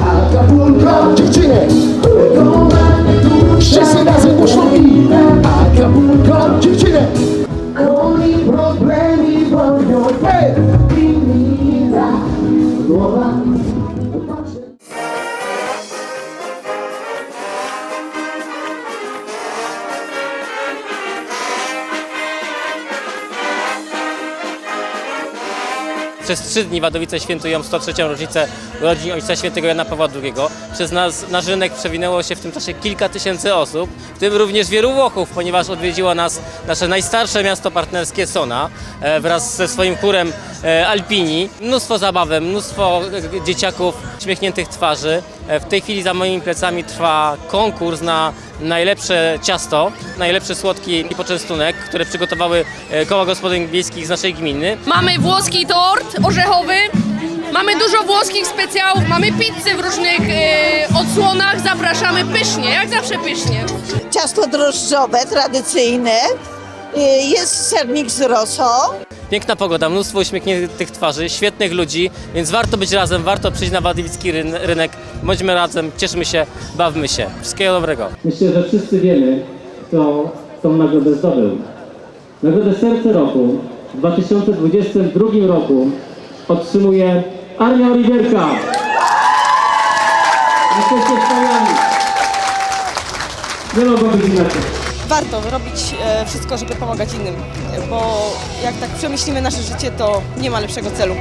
Acapulco, Przez trzy dni Wadowice świętują 103. rocznicę urodzin Ojca Świętego Jana Pawła II. Przez nas, nasz rynek przewinęło się w tym czasie kilka tysięcy osób, w tym również wielu Włochów, ponieważ odwiedziło nas nasze najstarsze miasto partnerskie Sona e, wraz ze swoim chórem e, Alpini. Mnóstwo zabawy, mnóstwo e, dzieciaków, śmiechniętych twarzy. W tej chwili za moimi plecami trwa konkurs na najlepsze ciasto, najlepszy słodki poczęstunek, które przygotowały e, koła gospodyń wiejskich z naszej gminy. Mamy włoski tort orzechowy, mamy dużo włoskich specjałów, mamy pizzę w różnych e, odsłonach, zapraszamy pysznie, jak zawsze pysznie. ciasto drożdżowe, tradycyjne. Y, Jest sernik z rosą. Piękna pogoda, mnóstwo uśmiechniętych twarzy, świetnych ludzi, więc warto być razem, warto przyjść na Wadywicki ryn- rynek. Bądźmy razem, cieszmy się, bawmy się. Wszystkiego dobrego. Myślę, że wszyscy wiemy, kto tą nagrodę zdobył. Nagrodę Serce Roku w 2022 roku otrzymuje Armia Oliwierka. Jesteście wspaniali. Nie mogło być inaczej. Warto robić e, wszystko, żeby pomagać innym, bo jak tak przemyślimy nasze życie, to nie ma lepszego celu.